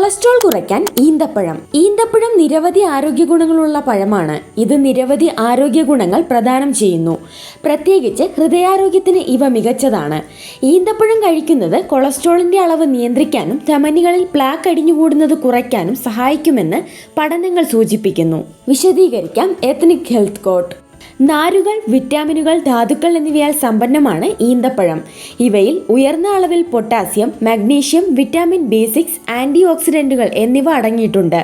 Cholesterol കുറയ്ക്കാൻ ഈന്തപ്പഴം. ഈന്തപ്പഴം നിരവധി ആരോഗ്യ ഗുണങ്ങളുള്ള പഴമാണ്. ഇത് നിരവധി ആരോഗ്യ ഗുണങ്ങൾ പ്രദാനം ചെയ്യുന്നു. പ്രത്യേകിച്ച് ഹൃദയാരോഗ്യത്തിന് ഇവ മികച്ചതാണ്. ഈന്തപ്പഴം കഴിക്കുന്നത് കൊളസ്ട്രോളിന്റെ അളവ് നിയന്ത്രിക്കാനും ധമനികളിൽ പ്ലാക്ക് അടിഞ്ഞുകൂടുന്നത് കുറയ്ക്കാനും സഹായിക്കുമെന്ന് പഠനങ്ങൾ സൂചിപ്പിക്കുന്നു. വിശദീകരിക്കാം എത്നിക് ഹെൽത്ത് കോട്ട് നാരുകൾ വിറ്റാമിനുകൾ ധാതുക്കൾ എന്നിവയാൽ സമ്പന്നമാണ് ഈന്തപ്പഴം. ഇവയിൽ ഉയർന്ന അളവിൽ potassium magnesium vitamin B six anti ഓക്സിഡന്റുകൾ എന്നിവ അടങ്ങിയിട്ടുണ്ട്.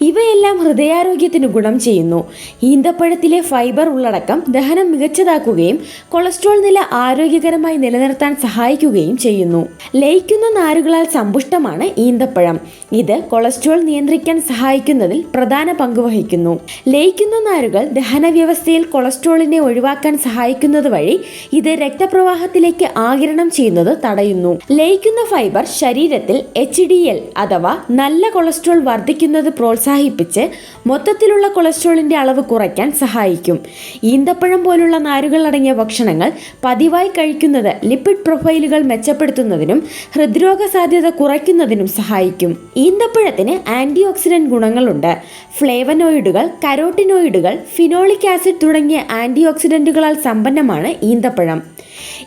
ഇവയെല്ലാം ഹൃദയാരോഗ്യത്തിന് ഗുണം ചെയ്യുന്നു. ഈന്തപ്പഴത്തിലെ ഫൈബർ ഉള്ളടക്കം ദഹനം മികച്ചതാക്കുകയും കൊളസ്ട്രോൾ നില ആരോഗ്യകരമായി നിലനിർത്താൻ സഹായിക്കുകയും ചെയ്യുന്നു. ലയിക്കുന്ന നാരുകളാൽ സമ്പുഷ്ടമാണ് ഈന്തപ്പഴം. ഇത് കൊളസ്ട്രോൾ നിയന്ത്രിക്കാൻ സഹായിക്കുന്നതിൽ പ്രധാന പങ്ക് വഹിക്കുന്നു. ലയിക്കുന്ന നാരുകൾ ദഹന വ്യവസ്ഥയിൽ കൊളസ്ട്രോളിനെ ഒഴിവാക്കാൻ സഹായിക്കുന്നത് വഴി ഇത് രക്തപ്രവാഹത്തിലേക്ക് ആകിരണം ചെയ്യുന്നത് തടയുന്നു. ലയിക്കുന്ന ഫൈബർ ശരീരത്തിൽ എച്ച് അഥവാ നല്ല കൊളസ്ട്രോൾ വർദ്ധിക്കുന്നത് പ്രോത്സാഹിപ്പിച്ച് മൊത്തത്തിലുള്ള കൊളസ്ട്രോളിന്റെ അളവ് കുറയ്ക്കാൻ സഹായിക്കും. ഈന്തപ്പഴം പോലുള്ള നാരുകൾ അടങ്ങിയ ഭക്ഷണങ്ങൾ പതിവായി കഴിക്കുന്നത് ലിപ്പിഡ് പ്രൊഫൈലുകൾ മെച്ചപ്പെടുത്തുന്നതിനും ഹൃദ്രോഗ സാധ്യത കുറയ്ക്കുന്നതിനും സഹായിക്കും. ഈന്തപ്പഴത്തിന് ആന്റി ഓക്സിഡന്റ് ഗുണങ്ങളുണ്ട്. ഫ്ലേവനോയിഡുകൾ കരോട്ടിനോയിഡുകൾ ഫിനോളിക് ആസിഡ് തുടങ്ങിയ ആന്റി ഓക്സിഡന്റുകളാൽ സമ്പന്നമാണ് ഈന്തപ്പഴം.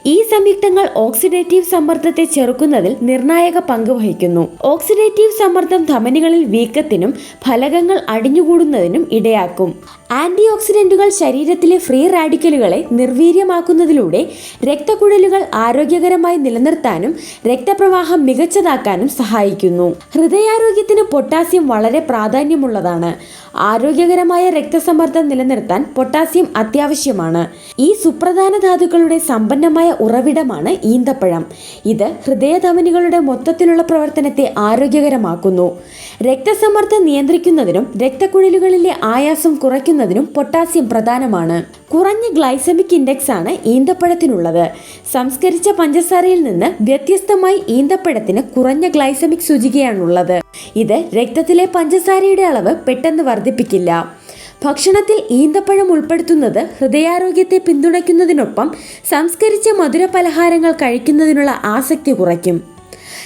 ഈ സംയുക്തങ്ങൾ ഓക്സിഡേറ്റീവ് സമ്മർദ്ദത്തെ ചെറുക്കുന്നതിൽ നിർണായക പങ്ക് വഹിക്കുന്നു. ഓക്സിഡേറ്റീവ് സമ്മർദ്ദം ധമനികളിൽ വീക്കത്തിനും ഫലകങ്ങൾ അടിഞ്ഞുകൂടുന്നതിനും ഇടയാക്കും. ആന്റി ഓക്സിഡന്റുകൾ ശരീരത്തിലെ ഫ്രീ റാഡിക്കലുകളെ നിർവീര്യമാക്കുന്നതിലൂടെ രക്തക്കുഴലുകൾ ആരോഗ്യകരമായി നിലനിർത്താനും രക്തപ്രവാഹം മികച്ചതാക്കാനും സഹായിക്കുന്നു. ഹൃദയാരോഗ്യത്തിന് പൊട്ടാസ്യം വളരെ പ്രാധാന്യമുള്ളതാണ്. ആരോഗ്യകരമായ രക്തസമ്മർദ്ദം നിലനിർത്താൻ പൊട്ടാസ്യം അത്യാവശ്യമാണ്. ഈ സുപ്രധാന ധാതുക്കളുടെ സമ്പന്നമായ ഉറവിടമാണ് ഈന്തപ്പഴം. ഇത് ഹൃദയധമനികളുടെ മൊത്തത്തിലുള്ള പ്രവർത്തനത്തെ ആരോഗ്യകരമാക്കുന്നു. രക്തസമ്മർദ്ദം നിയന്ത്രിക്കുന്നതിനും രക്തക്കുഴലുകളിലെ ആയാസം കുറയ്ക്കുന്നതിനും പൊട്ടാസ്യം പ്രധാനമാണ്. കുറഞ്ഞ ഗ്ലൈസമിക് ഇൻഡെക്സ് ആണ് ഈന്തപ്പഴത്തിനുള്ളത്. സംസ്കരിച്ച പഞ്ചസാരയിൽ നിന്ന് വ്യത്യസ്തമായി ഈന്തപ്പഴത്തിന് കുറഞ്ഞ ഗ്ലൈസമിക് സൂചികയാണുള്ളത്. ഇത് രക്തത്തിലെ പഞ്ചസാരയുടെ അളവ് പെട്ടെന്ന് വർദ്ധിപ്പിക്കില്ല. ഭക്ഷണത്തിൽ ഈന്തപ്പഴം ഉൾപ്പെടുത്തുന്നത് ഹൃദയാരോഗ്യത്തെ പിന്തുണയ്ക്കുന്നതിനൊപ്പം സംസ്കരിച്ച മധുരപലഹാരങ്ങൾ കഴിക്കുന്നതിനുള്ള ആസക്തി കുറയ്ക്കും.